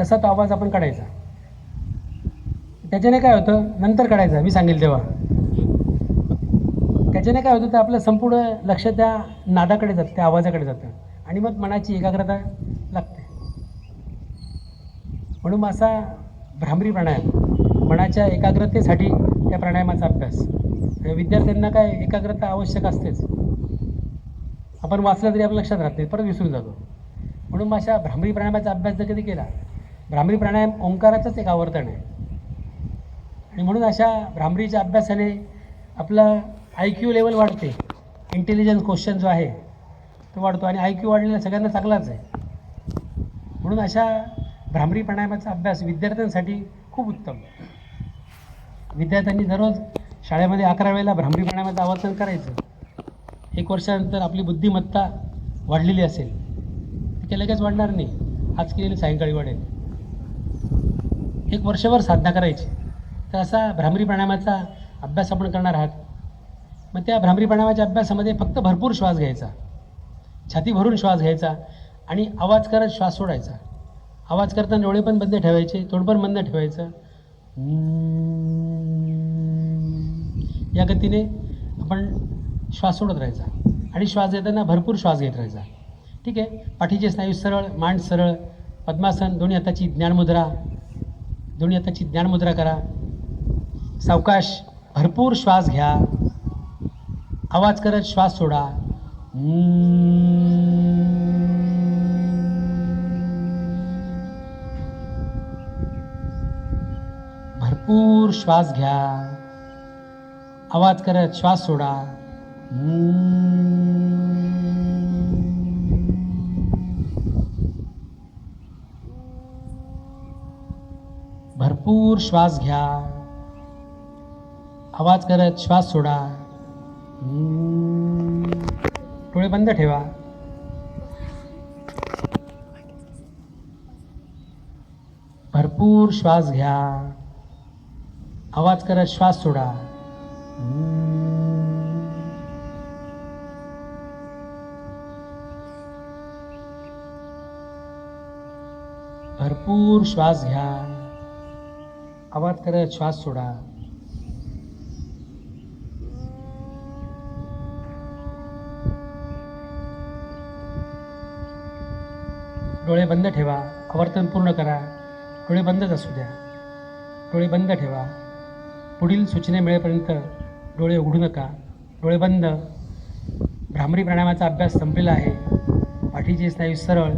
तसा तो आवाज आपण काढायचा. त्याच्याने काय होतं? नंतर काढायचा मी सांगेल तेव्हा. त्याच्याने काय होतं? तर आपलं संपूर्ण लक्ष त्या नादाकडे जातं त्या आवाजाकडे जातं. आणि मग मनाची एकाग्रता लागते. म्हणून मग असा भ्रामरी प्राणायाम मनाच्या एकाग्रतेसाठी त्या प्राणायामाचा अभ्यास. विद्यार्थ्यांना काय? एकाग्रता आवश्यक असतेच. आपण वाचलं तरी आपल्या लक्षात राहत नाही परत विसरून जातो. म्हणून मग अशा भ्रामरी प्राणायामाचा अभ्यास जर कधी केला भ्रामरी प्राणायाम ओंकाराचंच एक आवर्तन आहे. आणि म्हणून अशा भ्रामरीच्या अभ्यासाने आपला आय क्यू लेवल वाढते. इंटेलिजन्स क्वेश्चन जो आहे तो वाढतो आणि आय क्यू वाढलेला सगळ्यांना चांगलाच आहे. म्हणून अशा भ्रामरी प्राणायामाचा अभ्यास विद्यार्थ्यांसाठी खूप उत्तम विद्यार्थ्यांनी दररोज शाळेमध्ये अकरा वेळेला भ्रामरी प्राणायामाचं आवर्तन करायचं. एक वर्षानंतर आपली बुद्धिमत्ता वाढलेली असेल. ते लगेच वाढणार नाही. आज केलेली सायंकाळी वाढेल एक वर्षभर साधना करायची. तर असा भ्रामरी प्राणायामाचा अभ्यास आपण करणार आहात. मग त्या भ्रामरी प्राणायामाच्या अभ्यासामध्ये फक्त भरपूर श्वास घ्यायचा. छाती भरून श्वास घ्यायचा आणि आवाज करत श्वास सोडायचा. आवाज करताना डोळे पण बंद ठेवायचे तोंड पण बंद ठेवायचं. या गतीने आपण श्वास सोडत राहायचा. आणि श्वास घेताना भरपूर श्वास घेत राहायचा. ठीक आहे. पाठीचे स्नायू सरळ मांड सरळ. पद्मासन दोन्ही हाताची ज्ञानमुद्रा. दोन्ही हाताची ज्ञानमुद्रा करा. सावकाश भरपूर श्वास घ्या. आवाज करत श्वास सोडा. भरपूर श्वास घ्या. आवाज करत श्वास सोडा. भरपूर श्वास घ्या. आवाज करत श्वास सोडा. डोळे बंद ठेवा. भरपूर श्वास घ्या. आवाज करत श्वास सोडा. भरपूर श्वास घ्या. आवाज करत श्वास सोडा. डोळे बंद ठेवा आवर्तन पूर्ण करा. डोळे बंदच असू द्या. डोळे बंद ठेवा. पुढील सूचने मिळेपर्यंत डोळे उघडू नका. डोळे बंद. भ्रामरी प्राणायामाचा अभ्यास संपलेला आहे. पाठीचे स्नायू सरळ.